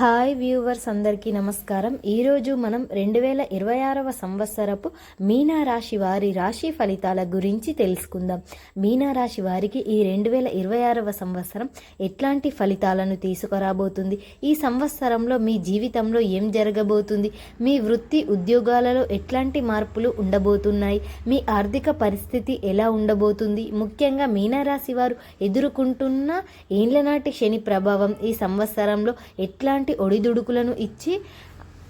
Hi viewers అందరికీ నమస్కారం. ఈరోజు మనం రెండు వేల ఇరవై ఆరవ సంవత్సరపు మీనా రాశి వారి రాశి ఫలితాల గురించి తెలుసుకుందాం. మీనా రాశి వారికి ఈ రెండు వేల ఇరవై ఆరవ సంవత్సరం ఎట్లాంటి ఫలితాలను తీసుకురాబోతుంది? ఈ సంవత్సరంలో మీ జీవితంలో ఏం జరగబోతుంది? మీ వృత్తి ఉద్యోగాలలో ఎట్లాంటి మార్పులు ఉండబోతున్నాయి? మీ ఆర్థిక పరిస్థితి ఎలా ఉండబోతుంది? ముఖ్యంగా మీనారాశి వారు ఎదుర్కొంటున్న ఏండ్లనాటి శని ప్రభావం ఈ సంవత్సరంలో ఎట్లాంటి ఒడిదుడుకులను ఇచ్చి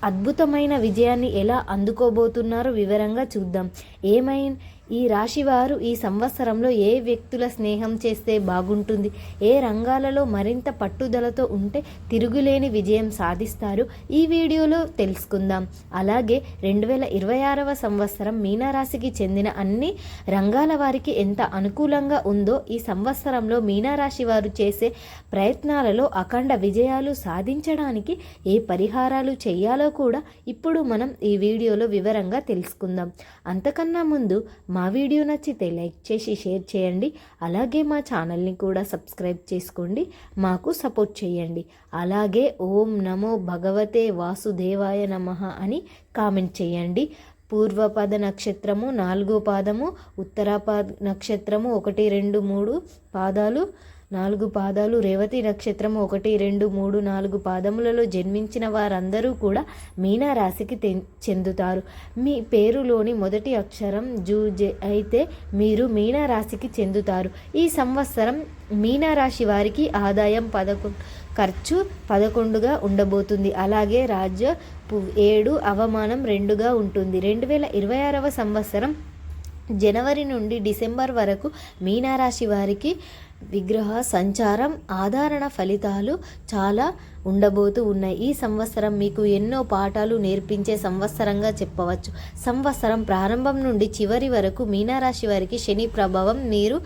అద్భుతమైన విజయాన్ని ఎలా అందుకోబోతున్నారో వివరంగా చూద్దాం. ఏమై ఈ రాశివారు ఈ సంవత్సరంలో ఏ వ్యక్తుల స్నేహం చేస్తే బాగుంటుంది? ఏ రంగాలలో మరింత పట్టుదలతో ఉంటే తిరుగులేని విజయం సాధిస్తారు? ఈ వీడియోలో తెలుసుకుందాం. అలాగే రెండు వేల ఇరవై ఆరవ సంవత్సరం మీనారాశికి చెందిన అన్ని రంగాల వారికి ఎంత అనుకూలంగా ఉందో ఈ సంవత్సరంలో మీనారాశి వారు చేసే ప్రయత్నాలలో అఖండ విజయాలు సాధించడానికి ఏ పరిహారాలు చేయాలో కూడా ఇప్పుడు మనం ఈ వీడియోలో వివరంగా తెలుసుకుందాం. అంతకన్నా ముందు మా వీడియో నచ్చితే లైక్ చేసి షేర్ చేయండి. అలాగే మా ఛానల్ని కూడా సబ్స్క్రైబ్ చేసుకోండి. మాకు సపోర్ట్ చేయండి. అలాగే ఓం నమో భగవతే వాసుదేవాయ నమః అని కామెంట్ చేయండి. పూర్వపద నక్షత్రము నాలుగో పాదము ఉత్తరాపాద నక్షత్రము ఒకటి రెండు మూడు పాదాలు నాలుగు పాదాలు రేవతి నక్షత్రం ఒకటి రెండు మూడు నాలుగు పాదములలో జన్మించిన వారందరూ కూడా మీనా రాశికి తె- చెందుతారు. మీ పేరులోని మొదటి అక్షరం జూజే అయితే మీరు మీనా రాశికి చెందుతారు. ఈ సంవత్సరం మీనా రాశి వారికి ఆదాయం పదకొండు ఖర్చు పదకొండుగా ఉండబోతుంది. అలాగే రాజ్య ఏడు అవమానం రెండుగా ఉంటుంది. రెండు వేల ఇరవై ఆరవ సంవత్సరం జనవరి నుండి డిసెంబర్ వరకు మీనారాశి వారికి విగ్రహ సంచారం ఆధారణ ఫలితాలు చాలా ఉండబోతూ ఉన్నాయి. ఈ సంవత్సరం మీకు ఎన్నో పాఠాలు నేర్పించే సంవత్సరంగా చెప్పవచ్చు. సంవత్సరం ప్రారంభం నుండి చివరి వరకు మీనారాశి వారికి శని ప్రభావం మీరు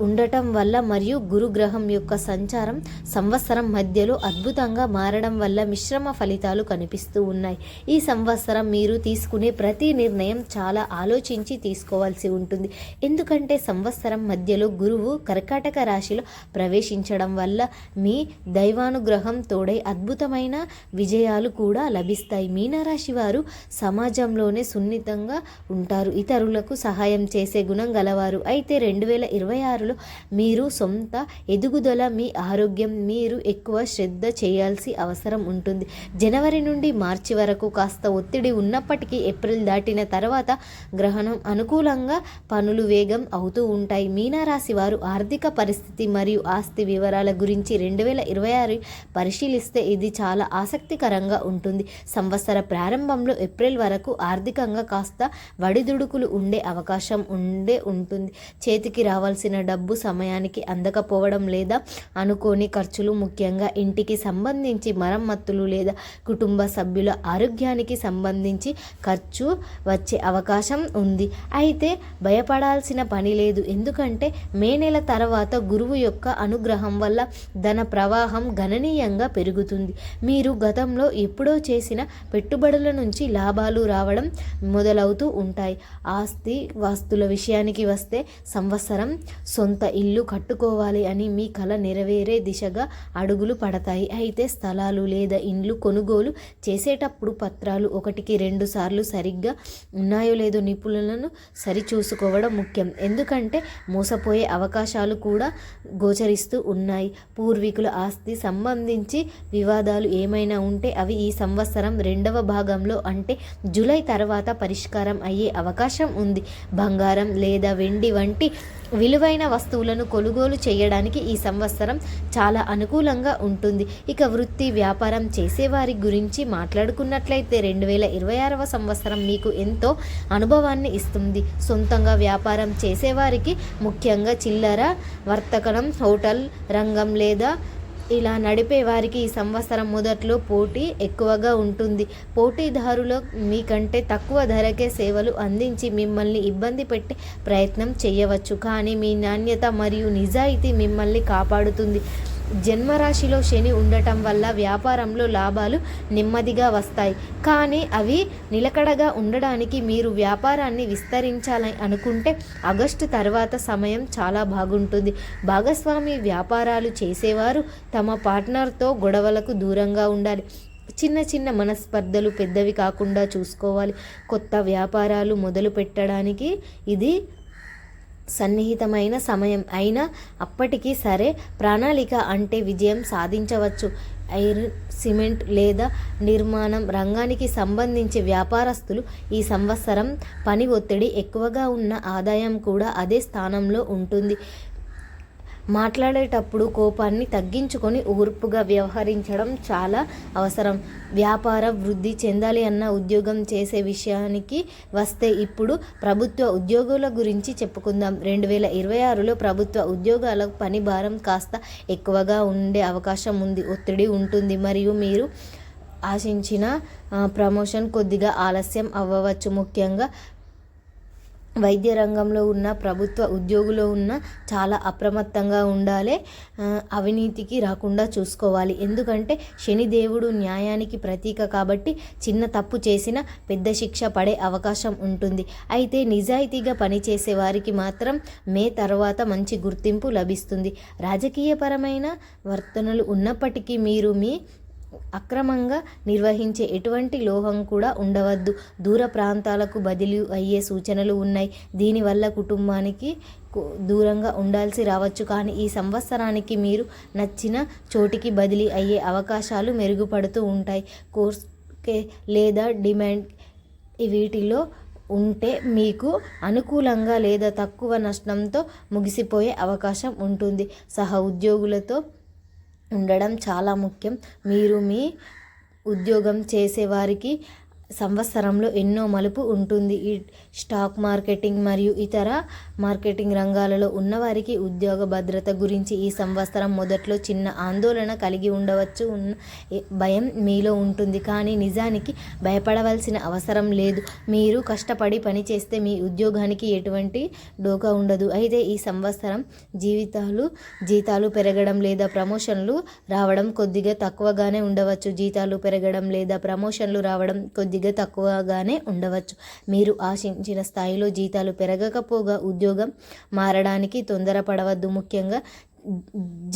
ఉండటం వల్ల మరియు గురుగ్రహం యొక్క సంచారం సంవత్సరం మధ్యలో అద్భుతంగా మారడం వల్ల మిశ్రమ ఫలితాలు కనిపిస్తూ ఉన్నాయి. ఈ సంవత్సరం మీరు తీసుకునే ప్రతి నిర్ణయం చాలా ఆలోచించి తీసుకోవాల్సి ఉంటుంది. ఎందుకంటే సంవత్సరం మధ్యలో గురువు కర్కాటక రాశిలో ప్రవేశించడం వల్ల మీ దైవానుగ్రహం తోడై అద్భుతమైన విజయాలు కూడా లభిస్తాయి. మీనరాశి వారు సమాజంలోనే సున్నితంగా ఉంటారు. ఇతరులకు సహాయం చేసే గుణం గలవారు. అయితే రెండు వేల ఇరవై ఆరు ఆరులో మీరు సొంత ఎదుగుదల మీ ఆరోగ్యం మీరు ఎక్కువ శ్రద్ధ చేయాల్సి అవసరం ఉంటుంది. జనవరి నుండి మార్చి వరకు కాస్త ఒత్తిడి ఉన్నప్పటికీ ఏప్రిల్ దాటిన తర్వాత గ్రహణం అనుకూలంగా పనులు వేగం అవుతూ ఉంటాయి. మీనారాశి వారు ఆర్థిక పరిస్థితి మరియు ఆస్తి వివరాల గురించి రెండు వేల ఇరవై ఆరు పరిశీలిస్తే ఇది చాలా ఆసక్తికరంగా ఉంటుంది. సంవత్సర ప్రారంభంలో ఏప్రిల్ వరకు ఆర్థికంగా కాస్త వడిదుడుకులు ఉండే అవకాశం ఉండే ఉంటుంది. చేతికి రావాల్సిన డబ్బు సమయానికి అందకపోవడం లేదా అనుకోని ఖర్చులు ముఖ్యంగా ఇంటికి సంబంధించి మరమ్మత్తులు లేదా కుటుంబ సభ్యుల ఆరోగ్యానికి సంబంధించి ఖర్చు వచ్చే అవకాశం ఉంది. అయితే భయపడాల్సిన పని లేదు. ఎందుకంటే మే నెల తర్వాత గురువు యొక్క అనుగ్రహం వల్ల ధన ప్రవాహం గణనీయంగా పెరుగుతుంది. మీరు గతంలో ఎప్పుడో చేసిన పెట్టుబడుల నుంచి లాభాలు రావడం మొదలవుతూ ఉంటాయి. ఆస్తి వాస్తుల విషయానికి వస్తే సంవత్సరం సొంత ఇల్లు కట్టుకోవాలి అని మీ కల నెరవేరే దిశగా అడుగులు పడతాయి. అయితే స్థలాలు లేదా ఇండ్లు కొనుగోలు చేసేటప్పుడు పత్రాలు ఒకటికి రెండు సార్లు సరిగ్గా ఉన్నాయో లేదో నిపుణులను సరిచూసుకోవడం ముఖ్యం. ఎందుకంటే మోసపోయే అవకాశాలు కూడా గోచరిస్తూ ఉన్నాయి. పూర్వీకుల ఆస్తి సంబంధించి వివాదాలు ఏమైనా ఉంటే అవి ఈ సంవత్సరం రెండవ భాగంలో అంటే జూలై తర్వాత పరిష్కారం అయ్యే అవకాశం ఉంది. బంగారం లేదా వెండి వంటి విలువైన వస్తువులను కొనుగోలు చేయడానికి ఈ సంవత్సరం చాలా అనుకూలంగా ఉంటుంది. ఇక వృత్తి వ్యాపారం చేసేవారి గురించి మాట్లాడుకున్నట్లయితే రెండు వేల ఇరవై ఆరవ సంవత్సరం మీకు ఎంతో అనుభవాన్ని ఇస్తుంది. సొంతంగా వ్యాపారం చేసేవారికి ముఖ్యంగా చిల్లర వర్తకనం హోటల్ రంగం లేదా ఇలా నడిపే వారికి ఈ సంవత్సరం మొదట్లో పోటీ ఎక్కువగా ఉంటుంది. పోటీదారులు మీకంటే తక్కువ ధరకే సేవలు అందించి మిమ్మల్ని ఇబ్బంది పెట్టే ప్రయత్నం చేయవచ్చు. కానీ మీ నాణ్యత మరియు నిజాయితీ మిమ్మల్ని కాపాడుతుంది. జన్మరాశిలో శని ఉండటం వల్ల వ్యాపారంలో లాభాలు నెమ్మదిగా వస్తాయి. కానీ అవి నిలకడగా ఉండడానికి మీరు వ్యాపారాన్ని విస్తరించాలని అనుకుంటే ఆగస్టు తర్వాత సమయం చాలా బాగుంటుంది. భాగస్వామి వ్యాపారాలు చేసేవారు తమ పార్ట్నర్తో గొడవలకు దూరంగా ఉండాలి. చిన్న చిన్న మనస్పర్ధలు పెద్దవి కాకుండా చూసుకోవాలి. కొత్త వ్యాపారాలు మొదలు పెట్టడానికి ఇది సన్నిహితమైన సమయం అయినా అప్పటికీ సరే ప్రణాళిక అంటే విజయం సాధించవచ్చు. ఐరన్ సిమెంట్ లేదా నిర్మాణం రంగానికి సంబంధించి వ్యాపారస్తులు ఈ సంవత్సరం పని ఒత్తిడి ఎక్కువగా ఉన్న ఆదాయం కూడా అదే స్థానంలో ఉంటుంది. మాట్లాడేటప్పుడు కోపాన్ని తగ్గించుకొని ఓర్పుగా వ్యవహరించడం చాలా అవసరం. వ్యాపార వృద్ధి చెందాలి అన్న ఉద్యోగం చేసే విషయానికి వస్తే ఇప్పుడు ప్రభుత్వ ఉద్యోగుల గురించి చెప్పుకుందాం. రెండు వేల ఇరవై ఆరులో ప్రభుత్వ ఉద్యోగాల పని భారం కాస్త ఎక్కువగా ఉండే అవకాశం ఉంది. ఒత్తిడి ఉంటుంది. మరియు మీరు ఆశించిన ప్రమోషన్ కొద్దిగా ఆలస్యం అవ్వవచ్చు. ముఖ్యంగా వైద్య రంగంలో ఉన్న ప్రభుత్వ ఉద్యోగులు ఉన్న చాలా అప్రమత్తంగా ఉండాలి అవినీతికి రాకుండా చూసుకోవాలి. ఎందుకంటే శనిదేవుడు న్యాయానికి ప్రతీక కాబట్టి చిన్న తప్పు చేసిన పెద్ద శిక్ష పడే అవకాశం ఉంటుంది. అయితే నిజాయితీగా పనిచేసే వారికి మాత్రం మే తర్వాత మంచి గుర్తింపు లభిస్తుంది. రాజకీయపరమైన వర్తనలు ఉన్నప్పటికీ మీరు మీ అక్రమంగా నిర్వహించే ఎటువంటి లోహం కూడా ఉండవద్దు. దూర ప్రాంతాలకు బదిలీ అయ్యే సూచనలు ఉన్నాయి. దీనివల్ల కుటుంబానికి దూరంగా ఉండాల్సి రావచ్చు. కానీ ఈ సంవత్సరానికి మీరు నచ్చిన చోటికి బదిలీ అయ్యే అవకాశాలు మెరుగుపడుతూ ఉంటాయి. కోర్స్కే లేదా డిమాండ్ వీటిలో ఉంటే మీకు అనుకూలంగా లేదా తక్కువ నష్టంతో ముగిసిపోయే అవకాశం ఉంటుంది. సహ ఉద్యోగులతో ఉండడం చాలా ముఖ్యం. మీరు మీ ఉద్యోగం చేసేవారికి సంవత్సరంలో ఎన్నో మలుపు ఉంటుంది. ఈ స్టాక్ మార్కెటింగ్ మరియు ఇతర మార్కెటింగ్ రంగాలలో ఉన్నవారికి ఉద్యోగ భద్రత గురించి ఈ సంవత్సరం మొదట్లో చిన్న ఆందోళన కలిగి ఉండవచ్చు. ఉన్న భయం మీలో ఉంటుంది. కానీ నిజానికి భయపడవలసిన అవసరం లేదు. మీరు కష్టపడి పనిచేస్తే మీ ఉద్యోగానికి ఎటువంటి డోకా ఉండదు. అయితే ఈ సంవత్సరం జీవితాలు జీతాలు పెరగడం లేదా ప్రమోషన్లు రావడం కొద్దిగా తక్కువగానే ఉండవచ్చు. జీతాలు పెరగడం లేదా ప్రమోషన్లు రావడం కొద్దిగా కొద్దిగా తక్కువగానే ఉండవచ్చు. మీరు ఆశించిన స్థాయిలో జీతాలు పెరగకపోగా ఉద్యోగం మారడానికి తొందరపడవద్దు. ముఖ్యంగా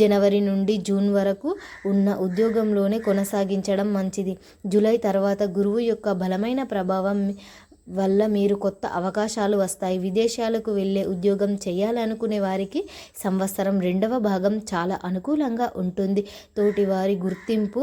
జనవరి నుండి జూన్ వరకు ఉన్న ఉద్యోగంలోనే కొనసాగించడం మంచిది. జూలై తర్వాత గురువు యొక్క బలమైన ప్రభావం వల్ల మీరు కొత్త అవకాశాలు వస్తాయి. విదేశాలకు వెళ్ళే ఉద్యోగం చేయాలనుకునే వారికి సంవత్సరం రెండవ భాగం చాలా అనుకూలంగా ఉంటుంది. తోటివారి గుర్తింపు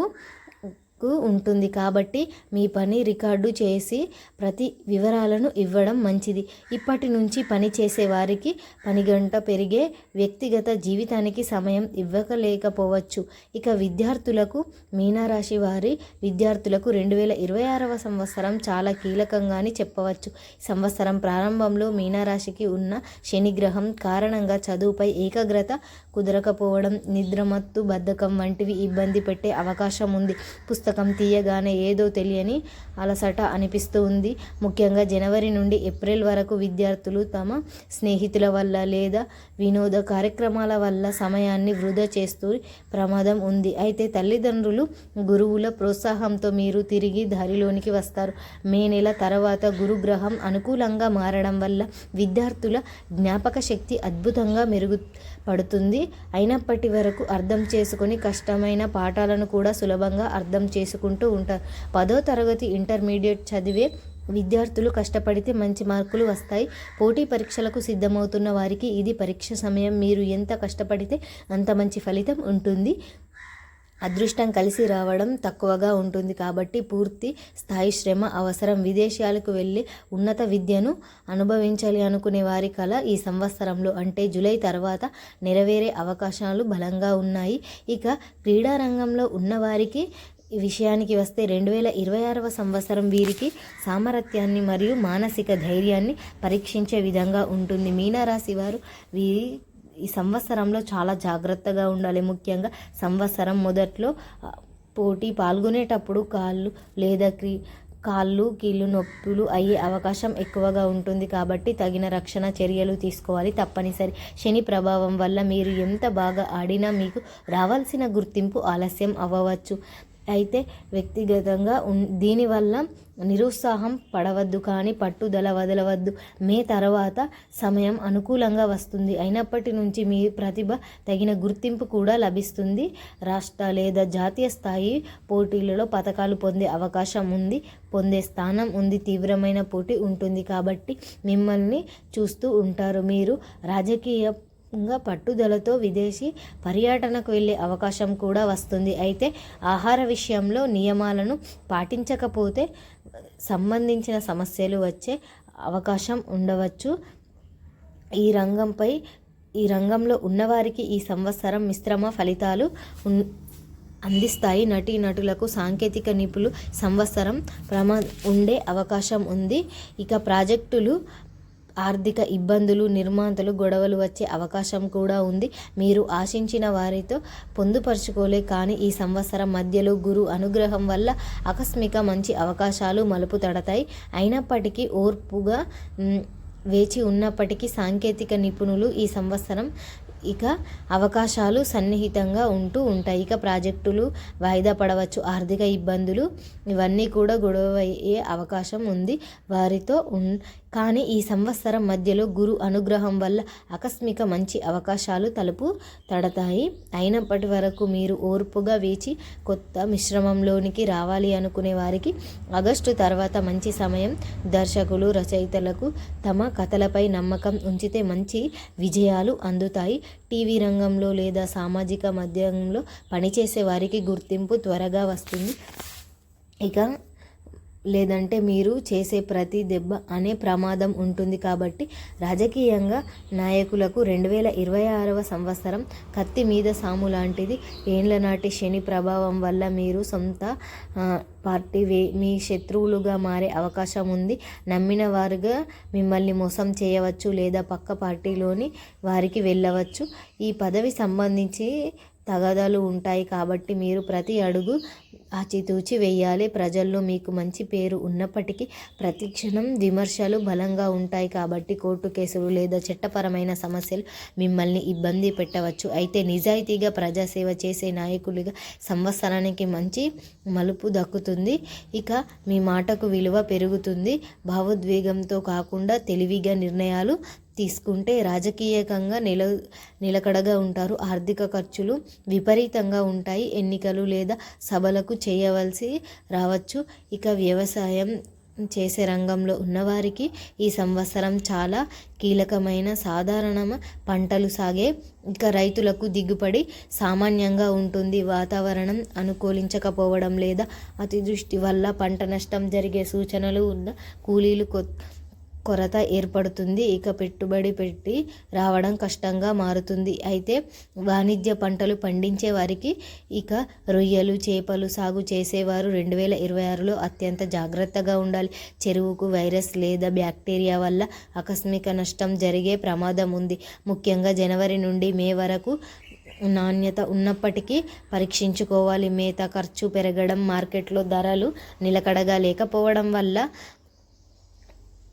ఉంటుంది. కాబట్టి మీ పని రికార్డు చేసి ప్రతి వివరాలను ఇవ్వడం మంచిది. ఇప్పటి నుంచి పని చేసే వారికి పని గంట పెరిగే వ్యక్తిగత జీవితానికి సమయం ఇవ్వకలేకపోవచ్చు. ఇక విద్యార్థులకు మీనారాశి వారి విద్యార్థులకు రెండు వేల ఇరవై ఆరవ సంవత్సరం చాలా కీలకంగాని చెప్పవచ్చు. సంవత్సరం ప్రారంభంలో మీనారాశికి ఉన్న శనిగ్రహం కారణంగా చదువుపై ఏకాగ్రత కుదరకపోవడం నిద్రమత్తు బద్ధకం వంటివి ఇబ్బంది పెట్టే అవకాశం ఉంది. పుస్తకం పుస్తకం తీయగానే ఏదో తెలియని అలసట అనిపిస్తూ ఉంది. ముఖ్యంగా జనవరి నుండి ఏప్రిల్ వరకు విద్యార్థులు తమ స్నేహితుల వల్ల లేదా వినోద కార్యక్రమాల వల్ల సమయాన్ని వృధా చేస్తూ ప్రమాదం ఉంది. అయితే తల్లిదండ్రులు గురువుల ప్రోత్సాహంతో మీరు తిరిగి దారిలోనికి వస్తారు. మే నెల తర్వాత గురుగ్రహం అనుకూలంగా మారడం వల్ల విద్యార్థుల జ్ఞాపక శక్తి అద్భుతంగా మెరుగు పడుతుంది. అయినప్పటి వరకు అర్థం చేసుకొని కష్టమైన పాఠాలను కూడా సులభంగా అర్థం చేసుకుంటూ ఉంటారు. పదో తరగతి ఇంటర్మీడియట్ చదివే విద్యార్థులు కష్టపడితే మంచి మార్కులు వస్తాయి. పోటీ పరీక్షలకు సిద్ధమవుతున్న వారికి ఇది పరీక్ష సమయం. మీరు ఎంత కష్టపడితే అంత మంచి ఫలితం ఉంటుంది. అదృష్టం కలిసి రావడం తక్కువగా ఉంటుంది కాబట్టి పూర్తి స్థాయి శ్రమ అవసరం. విదేశాలకు వెళ్ళి ఉన్నత విద్యను అనుభవించాలి అనుకునే వారి కళ ఈ సంవత్సరంలో అంటే జూలై తర్వాత నెరవేరే అవకాశాలు బలంగా ఉన్నాయి. ఇక క్రీడారంగంలో ఉన్నవారికి ఈ విషయానికి వస్తే రెండు వేల ఇరవై ఆరవ సంవత్సరం వీరికి సామర్థ్యాన్ని మరియు మానసిక ధైర్యాన్ని పరీక్షించే విధంగా ఉంటుంది. మీనరాశి వారు వీరి ఈ సంవత్సరంలో చాలా జాగ్రత్తగా ఉండాలి. ముఖ్యంగా సంవత్సరం మొదట్లో పోటీ పాల్గొనేటప్పుడు కాళ్ళు లేదా క్రీ కాళ్ళు కీళ్ళు నొప్పులు అయ్యే అవకాశం ఎక్కువగా ఉంటుంది కాబట్టి తగిన రక్షణ చర్యలు తీసుకోవాలి తప్పనిసరి. శని ప్రభావం వల్ల మీరు ఎంత బాగా ఆడినా మీకు రావాల్సిన గుర్తింపు ఆలస్యం అవ్వవచ్చు. అయితే వ్యక్తిగతంగా దీనివల్ల నిరుత్సాహం పడవద్దు కానీ పట్టుదల వదలవద్దు. మే తర్వాత సమయం అనుకూలంగా వస్తుంది. అయినప్పటి నుంచి మీ ప్రతిభ తగిన గుర్తింపు కూడా లభిస్తుంది. రాష్ట్ర లేదా జాతీయ స్థాయి పోటీలలో పథకాలు పొందే అవకాశం ఉంది పొందే స్థానం ఉంది తీవ్రమైన పోటీ ఉంటుంది. కాబట్టి మిమ్మల్ని చూస్తూ ఉంటారు. మీరు రాజకీయ ఇంకా పట్టుదలతో విదేశీ పర్యటనకు వెళ్ళే అవకాశం కూడా వస్తుంది. అయితే ఆహార విషయంలో నియమాలను పాటించకపోతే సంబంధించిన సమస్యలు వచ్చే అవకాశం ఉండవచ్చు. ఈ రంగంపై ఈ రంగంలో ఉన్నవారికి ఈ సంవత్సరం మిశ్రమ ఫలితాలు అందిస్తాయి. నటీ నటులకు సాంకేతిక నిపుణులు సంవత్సరం ప్రమా ఉండే అవకాశం ఉంది. ఇక ప్రాజెక్టులు ఆర్థిక ఇబ్బందులు నిర్మాతలు గొడవలు వచ్చే అవకాశం కూడా ఉంది. మీరు ఆశించిన వారితో పొందుపరుచుకోలే కానీ ఈ సంవత్సరం మధ్యలో గురు అనుగ్రహం వల్ల ఆకస్మిక మంచి అవకాశాలు మలుపు తడతాయి. అయినప్పటికీ ఓర్పుగా వేచి ఉన్నప్పటికీ సాంకేతిక నిపుణులు ఈ సంవత్సరం ఇక అవకాశాలు సన్నిహితంగా ఉంటూ ఉంటాయి. ఇక ప్రాజెక్టులు వాయిదా పడవచ్చు. ఆర్థిక ఇబ్బందులు ఇవన్నీ కూడా గొడవ అయ్యే అవకాశం ఉంది వారితో ఉన్ కానీ ఈ సంవత్సరం మధ్యలో గురు అనుగ్రహం వల్ల ఆకస్మిక మంచి అవకాశాలు తలుపు తడతాయి. అయినప్పటి వరకు మీరు ఓర్పుగా వేచి కొత్త మిశ్రమంలోనికి రావాలి అనుకునే వారికి ఆగస్టు తర్వాత మంచి సమయం దర్శకులు రచయితలకు తమ కథలపై నమ్మకం ఉంచితే మంచి విజయాలు అందుతాయి. టీవీ రంగంలో లేదా సామాజిక మాధ్యమంలో పనిచేసే వారికి గుర్తింపు త్వరగా వస్తుంది. ఇక లేదంటే మీరు చేసే ప్రతి దెబ్బ అనే ప్రమాదం ఉంటుంది కాబట్టి రాజకీయంగా నాయకులకు రెండు వేల ఇరవై ఆరవ సంవత్సరం కత్తి మీద సాము లాంటిది. ఏండ్ల నాటి శని ప్రభావం వల్ల మీరు సొంత పార్టీ వే మీ శత్రువులుగా మారే అవకాశం ఉంది. నమ్మిన వారుగా మిమ్మల్ని మోసం చేయవచ్చు లేదా పక్క పార్టీలోని వారికి వెళ్ళవచ్చు. ఈ పదవి సంబంధించి తగదలు ఉంటాయి కాబట్టి మీరు ప్రతి అడుగు ఆచితూచి వేయాలి. ప్రజల్లో మీకు మంచి పేరు ఉన్నప్పటికీ ప్రతిక్షణం విమర్శలు బలంగా ఉంటాయి కాబట్టి కోర్టు కేసులు లేదా చట్టపరమైన సమస్యలు మిమ్మల్ని ఇబ్బంది పెట్టవచ్చు. అయితే నిజాయితీగా ప్రజాసేవ చేసే నాయకులుగా సంవత్సరానికి మంచి మలుపు దక్కుతుంది. ఇక మీ మాటకు విలువ పెరుగుతుంది. భావోద్వేగంతో కాకుండా తెలివిగా నిర్ణయాలు తీసుకుంటే రాజకీయకంగా నిల నిలకడగా ఉంటారు. ఆర్థిక ఖర్చులు విపరీతంగా ఉంటాయి. ఎన్నికలు లేదా సభలకు చేయవలసి రావచ్చు. ఇక వ్యవసాయం చేసే రంగంలో ఉన్నవారికి ఈ సంవత్సరం చాలా కీలకమైన సాధారణ పంటలు సాగే. ఇక రైతులకు దిగుబడి సామాన్యంగా ఉంటుంది. వాతావరణం అనుకూలించకపోవడం లేదా అతిదృష్టి వల్ల పంట నష్టం జరిగే సూచనలు ఉన్న కూలీలు కొ కొరత ఏర్పడుతుంది. ఇక పెట్టుబడి పెట్టి రావడం కష్టంగా మారుతుంది. అయితే వాణిజ్య పంటలు పండించే వారికి ఇక రొయ్యలు చేపలు సాగు చేసేవారు రెండు వేల ఇరవై ఆరులో అత్యంత జాగ్రత్తగా ఉండాలి. చెరువుకు వైరస్ లేదా బ్యాక్టీరియా వల్ల ఆకస్మిక నష్టం జరిగే ప్రమాదం ఉంది. ముఖ్యంగా జనవరి నుండి మే వరకు నాణ్యత ఉన్నప్పటికీ పరీక్షించుకోవాలి. మేత ఖర్చు పెరగడం మార్కెట్లో ధరలు నిలకడగా లేకపోవడం వల్ల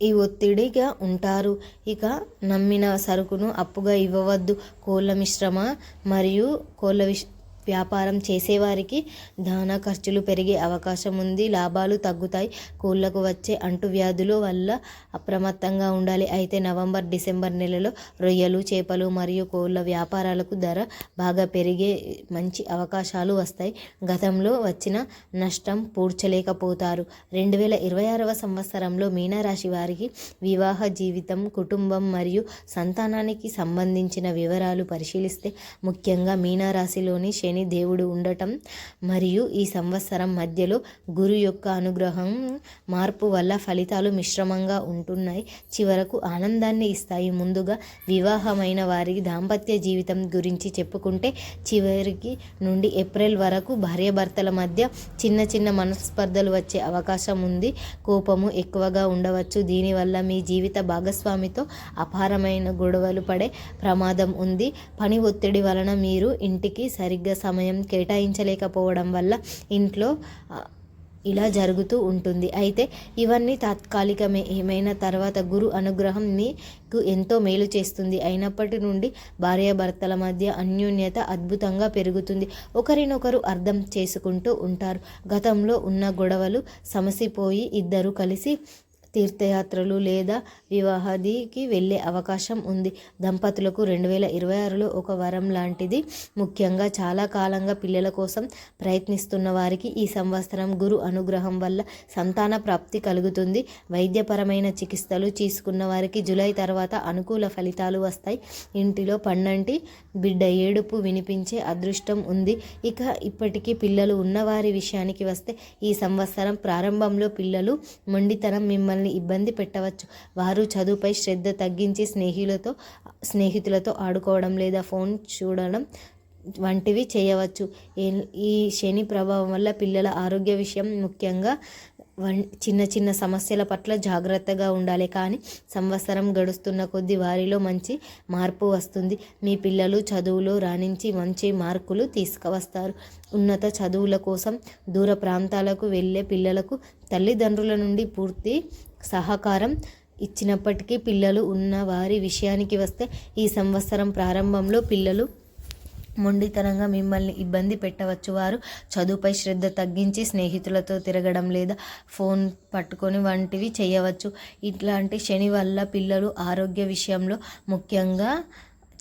ఈ ఒత్తిడిగా ఉంటారు. ఇక నమ్మిన సరుకును అప్పుగా ఇవ్వవద్దు. కోళ్ళ మిశ్రమ మరియు కోళ్ళ విష్ వ్యాపారం చేసేవారికి దాణా ఖర్చులు పెరిగే అవకాశం ఉంది లాభాలు తగ్గుతాయి. కోళ్ళకు వచ్చే అంటువ్యాధుల వల్ల అప్రమత్తంగా ఉండాలి. అయితే నవంబర్ డిసెంబర్ నెలలో రొయ్యలు చేపలు మరియు కోళ్ళ వ్యాపారాలకు ధర బాగా పెరిగే మంచి అవకాశాలు వస్తాయి. గతంలో వచ్చిన నష్టం పూడ్చలేకపోతారు. రెండు వేల ఇరవై ఆరవ సంవత్సరంలో మీనరాశి వారికి వివాహ జీవితం కుటుంబం మరియు సంతానానికి సంబంధించిన వివరాలు పరిశీలిస్తే ముఖ్యంగా మీనరాశిలోని శని లేని దేవుడు ఉండటం మరియు ఈ సంవత్సరం మధ్యలో గురు యొక్క అనుగ్రహం మార్పు వల్ల ఫలితాలు మిశ్రమంగా ఉంటున్నాయి. చివరకు ఆనందాన్ని ఇస్తాయి. ముందుగా వివాహమైన వారికి దాంపత్య జీవితం గురించి చెప్పుకుంటే చివరికి నుండి ఏప్రిల్ వరకు భార్యాభర్తల మధ్య చిన్న చిన్న మనస్పర్ధలు వచ్చే అవకాశం ఉంది. కోపము ఎక్కువగా ఉండవచ్చు. దీనివల్ల మీ జీవిత భాగస్వామితో అపారమైన గొడవలు పడే ప్రమాదం ఉంది. పని ఒత్తిడి వలన మీరు ఇంటికి సరిగ్గా సమయం కేటాయించలేకపోవడం వల్ల ఇంట్లో ఇలా జరుగుతూ ఉంటుంది. అయితే ఇవన్నీ తాత్కాలికమే. ఏమైనా తర్వాత గురు అనుగ్రహం మీకు ఎంతో మేలు చేస్తుంది. అయినప్పటి నుండి భార్యాభర్తల మధ్య అన్యోన్యత అద్భుతంగా పెరుగుతుంది. ఒకరినొకరు అర్థం చేసుకుంటూ ఉంటారు. గతంలో ఉన్న గొడవలు సమసిపోయి ఇద్దరు కలిసి తీర్థయాత్రలు లేదా వివాహాదికి వెళ్ళే అవకాశం ఉంది. దంపతులకు రెండు వేల ఇరవై ఆరులో ఒక వరం లాంటిది. ముఖ్యంగా చాలా కాలంగా పిల్లల కోసం ప్రయత్నిస్తున్న వారికి ఈ సంవత్సరం గురు అనుగ్రహం వల్ల సంతాన ప్రాప్తి కలుగుతుంది. వైద్యపరమైన చికిత్సలు తీసుకున్న వారికి జూలై తర్వాత అనుకూల ఫలితాలు వస్తాయి. ఇంటిలో పన్నంటి బిడ్డ ఏడుపు వినిపించే అదృష్టం ఉంది. ఇక ఇప్పటికీ పిల్లలు ఉన్నవారి విషయానికి వస్తే ఈ సంవత్సరం ప్రారంభంలో పిల్లలు మొండితనం మిమ్మల్ని ఇబ్బంది పెట్టవచ్చు. వారు చదువుపై శ్రద్ధ తగ్గించి స్నేహితులతో స్నేహితులతో ఆడుకోవడం లేదా ఫోన్ చూడడం వంటివి చేయవచ్చు. ఈ శని ప్రభావం వల్ల పిల్లల ఆరోగ్య విషయం ముఖ్యంగా చిన్న చిన్న సమస్యల పట్ల జాగ్రత్తగా ఉండాలి. కానీ సంవత్సరం గడుస్తున్న కొద్దీ వారిలో మంచి మార్పు వస్తుంది. మీ పిల్లలు చదువులో రాణించి మంచి మార్కులు తీసుకువస్తారు. ఉన్నత చదువుల కోసం దూర ప్రాంతాలకు వెళ్ళే పిల్లలకు తల్లిదండ్రుల నుండి పూర్తి సహకారం ఇచ్చినప్పటికీ పిల్లలు ఉన్న వారి విషయానికి వస్తే ఈ సంవత్సరం ప్రారంభంలో పిల్లలు మొండితనంగా మిమ్మల్ని ఇబ్బంది పెట్టవచ్చు. వారు చదువుపై శ్రద్ధ తగ్గించి స్నేహితులతో తిరగడం లేదా ఫోన్ పట్టుకొని వంటివి చేయవచ్చు. ఇట్లాంటి శని వల్ల పిల్లలు ఆరోగ్య విషయంలో ముఖ్యంగా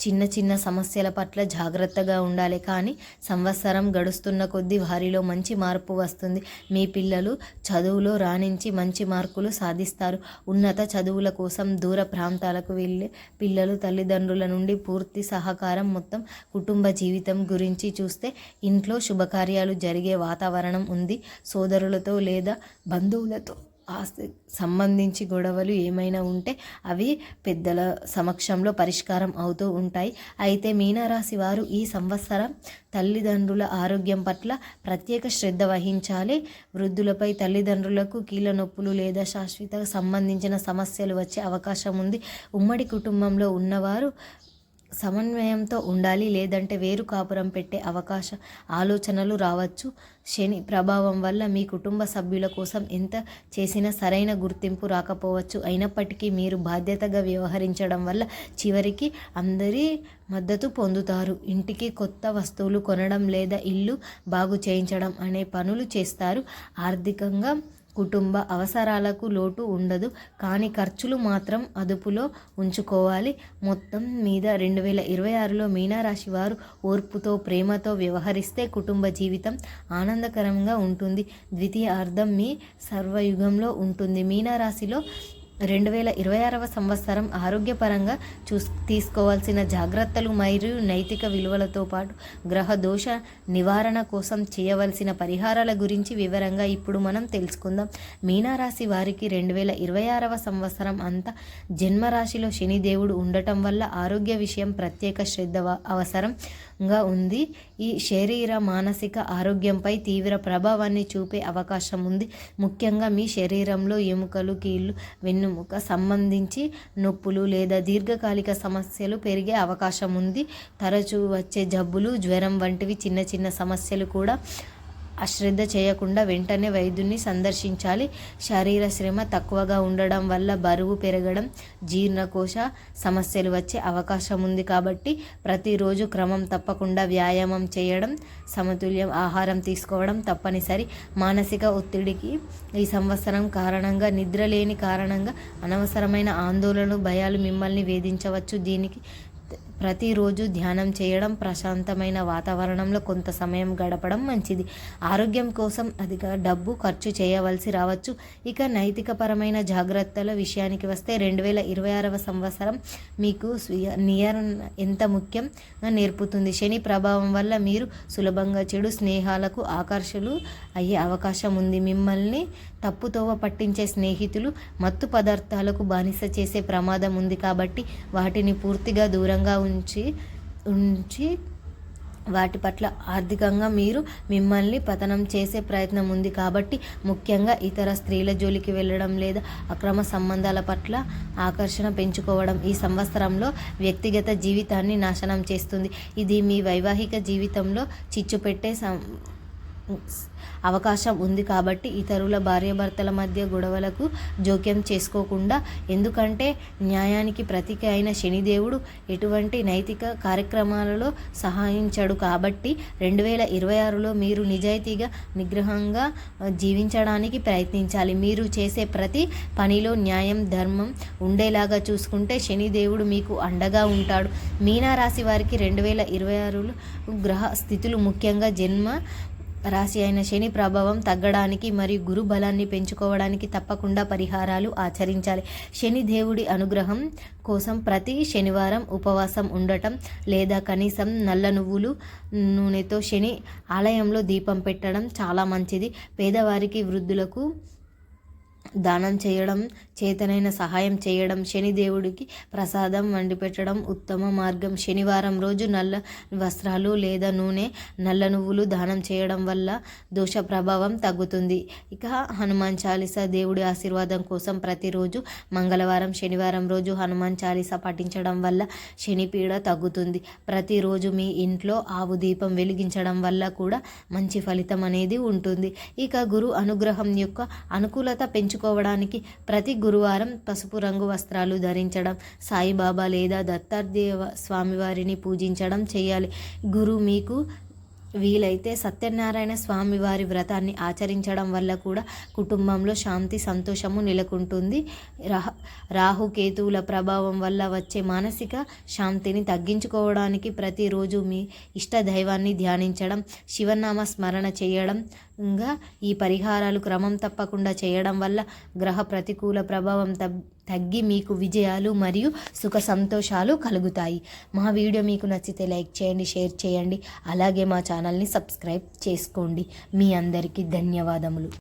చిన్న చిన్న సమస్యల పట్ల జాగ్రత్తగా ఉండాలి. కానీ సంవత్సరం గడుస్తున్న కొద్దీ వారిలో మంచి మార్పు వస్తుంది. మీ పిల్లలు చదువులో రాణించి మంచి మార్కులు సాధిస్తారు. ఉన్నత చదువుల కోసం దూర ప్రాంతాలకు వెళ్ళే పిల్లలు తల్లిదండ్రుల నుండి పూర్తి సహకారం మొత్తం కుటుంబ జీవితం గురించి చూస్తే ఇంట్లో శుభకార్యాలు జరిగే వాతావరణం ఉంది. సోదరులతో లేదా బంధువులతో. ఆస్తి సంబంధించి గొడవలు ఏమైనా ఉంటే అవి పెద్దల సమక్షంలో పరిష్కారం అవుతూ ఉంటాయి. అయితే మీనరాశి వారు ఈ సంవత్సరం తల్లిదండ్రుల ఆరోగ్యం పట్ల ప్రత్యేక శ్రద్ధ వహించాలి. వృద్ధులపై తల్లిదండ్రులకు కీళ్ళ నొప్పులు లేదా శాశ్వత సంబంధించిన సమస్యలు వచ్చే అవకాశం ఉంది. ఉమ్మడి కుటుంబంలో ఉన్నవారు సమన్వయంతో ఉండాలి లేదంటే వేరు కాపురం పెట్టే అవకాశ ఆలోచనలు రావచ్చు. శని ప్రభావం వల్ల మీ కుటుంబ సభ్యుల కోసం ఎంత చేసినా సరైన గుర్తింపు రాకపోవచ్చు. అయినప్పటికీ మీరు బాధ్యతగా వ్యవహరించడం వల్ల చివరికి అందరి మద్దతు పొందుతారు. ఇంటికి కొత్త వస్తువులు కొనడం లేదా ఇల్లు బాగు చేయించడం అనే పనులు చేస్తారు. ఆర్థికంగా కుటుంబ అవసరాలకు లోటు ఉండదు. కానీ ఖర్చులు మాత్రం అదుపులో ఉంచుకోవాలి. మొత్తం మీద రెండు వేల ఇరవై ఆరులో మీనారాశి వారు ఓర్పుతో ప్రేమతో వ్యవహరిస్తే కుటుంబ జీవితం ఆనందకరంగా ఉంటుంది. ద్వితీయ అర్థం మీ సర్వయుగంలో ఉంటుంది. మీనారాశిలో రెండు వేల ఇరవై ఆరవ సంవత్సరం ఆరోగ్యపరంగా చూస్ తీసుకోవాల్సిన జాగ్రత్తలు మరియు నైతిక విలువలతో పాటు గ్రహ దోష నివారణ కోసం చేయవలసిన పరిహారాల గురించి వివరంగా ఇప్పుడు మనం తెలుసుకుందాం. మీనారాశి వారికి రెండు వేల ఇరవై ఆరవ సంవత్సరం అంతా జన్మరాశిలో శనిదేవుడు ఉండటం వల్ల ఆరోగ్య విషయం ప్రత్యేక శ్రద్ధ అవసరం. గా ఉంది. ఈ శరీర మానసిక ఆరోగ్యంపై తీవ్ర ప్రభావాన్ని చూపే అవకాశం ఉంది. ముఖ్యంగా మీ శరీరంలో ఎముకలు కీళ్ళు వెన్నుముక సంబంధించి నొప్పులు లేదా దీర్ఘకాలిక సమస్యలు పెరిగే అవకాశం ఉంది. తరచూ వచ్చే జబ్బులు జ్వరం వంటివి చిన్న చిన్న సమస్యలు కూడా అశ్రద్ధ చేయకుండా వెంటనే వైద్యుని సందర్శించాలి. శరీర శ్రమ తక్కువగా ఉండడం వల్ల బరువు పెరగడం జీర్ణకోశ సమస్యలు వచ్చే అవకాశం ఉంది కాబట్టి ప్రతిరోజు క్రమం తప్పకుండా వ్యాయామం చేయడం సమతుల్యం ఆహారం తీసుకోవడం తప్పనిసరి. మానసిక ఒత్తిడికి ఈ సంవత్సరం కారణంగా నిద్ర లేని కారణంగా అనవసరమైన ఆందోళనలు భయాలు మిమ్మల్ని వేధించవచ్చు. దీనికి ప్రతిరోజు ధ్యానం చేయడం ప్రశాంతమైన వాతావరణంలో కొంత సమయం గడపడం మంచిది. ఆరోగ్యం కోసం అధిక డబ్బు ఖర్చు చేయవలసి రావచ్చు. ఇక నైతికపరమైన జాగ్రత్తల విషయానికి వస్తే రెండు వేల ఇరవై ఆరవ సంవత్సరం మీకు స్వీయ నియర్ ఎంత ముఖ్యం? నేర్పుతుంది. శని ప్రభావం వల్ల మీరు సులభంగా చెడు స్నేహాలకు ఆకర్షలు అయ్యే అవకాశం ఉంది. మిమ్మల్ని తప్పుతోవ పట్టించే స్నేహితులు మత్తు పదార్థాలకు బానిస చేసే ప్రమాదం ఉంది కాబట్టి వాటిని పూర్తిగా దూరంగా ఉంచి ఉంచి వాటి పట్ల ఆర్థికంగా మీరు మిమ్మల్ని పతనం చేసే ప్రయత్నం ఉంది కాబట్టి ముఖ్యంగా ఇతర స్త్రీల జోలికి వెళ్ళడం లేదా అక్రమ సంబంధాల పట్ల ఆకర్షణ పెంచుకోవడం ఈ సంవత్సరంలో వ్యక్తిగత జీవితాన్ని నాశనం చేస్తుంది. ఇది మీ వైవాహిక జీవితంలో చిచ్చుపెట్టే సం అవకాశం ఉంది కాబట్టి ఇతరుల భార్యాభర్తల మధ్య గొడవలకు జోక్యం చేసుకోకుండా ఎందుకంటే న్యాయానికి ప్రతీక అయిన శనిదేవుడు ఎటువంటి నైతిక కార్యక్రమాలలో సహాయించడు కాబట్టి రెండు వేల ఇరవై ఆరులో మీరు నిజాయితీగా నిగ్రహంగా జీవించడానికి ప్రయత్నించాలి. మీరు చేసే ప్రతి పనిలో న్యాయం ధర్మం ఉండేలాగా చూసుకుంటే శనిదేవుడు మీకు అండగా ఉంటాడు. మీనారాశి వారికి రెండు వేల ఇరవై ఆరులో గ్రహ స్థితులు ముఖ్యంగా జన్మ రాశి అయిన శని ప్రభావం తగ్గడానికి మరియు గురు బలాన్ని పెంచుకోవడానికి తప్పకుండా పరిహారాలు ఆచరించాలి. శని దేవుడి అనుగ్రహం కోసం ప్రతి శనివారం ఉపవాసం ఉండటం లేదా కనీసం నల్ల నువ్వులు నూనెతో శని ఆలయంలో దీపం పెట్టడం చాలా మంచిది. పేదవారికి వృద్ధులకు దానం చేయడం చేతనైన సహాయం చేయడం శనిదేవుడికి ప్రసాదం వండి పెట్టడం ఉత్తమ మార్గం. శనివారం రోజు నల్ల వస్త్రాలు లేదా నూనె నల్ల నువ్వులు దానం చేయడం వల్ల దోష ప్రభావం తగ్గుతుంది. ఇక హనుమాన్ చాలీసా దేవుడి ఆశీర్వాదం కోసం ప్రతిరోజు మంగళవారం శనివారం రోజు హనుమాన్ చాలీసా పఠించడం వల్ల శనిపీడ తగ్గుతుంది. ప్రతిరోజు మీ ఇంట్లో ఆవు దీపం వెలిగించడం వల్ల కూడా మంచి ఫలితం అనేది ఉంటుంది. ఇక గురు అనుగ్రహం యొక్క అనుకూలత పెంచు పెంచుకోవడానికి ప్రతి గురువారం పసుపు రంగు వస్త్రాలు ధరించడం సాయిబాబా లేదా దత్తాత్రేయ స్వామివారిని పూజించడం చేయాలి. గురు మీకు వీలైతే సత్యనారాయణ స్వామి వారి వ్రతాన్ని ఆచరించడం వల్ల కూడా కుటుంబంలో శాంతి సంతోషము నెలకొంటుంది. రాహ రాహుకేతువుల ప్రభావం వల్ల వచ్చే మానసిక శాంతిని తగ్గించుకోవడానికి ప్రతిరోజు మీ ఇష్ట దైవాన్ని ధ్యానించడం శివనామ స్మరణ చేయడం ఇంకా ఈ పరిహారాలు క్రమం తప్పకుండా చేయడం వల్ల గ్రహ ప్రతికూల ప్రభావం తగ్గి మీకు విజయాలు మరియు సుఖ సంతోషాలు కలుగుతాయి. మా వీడియో మీకు నచ్చితే లైక్ చేయండి షేర్ చేయండి. అలాగే మా ఛానల్ని సబ్స్క్రైబ్ చేసుకోండి. మీ అందరికీ ధన్యవాదములు.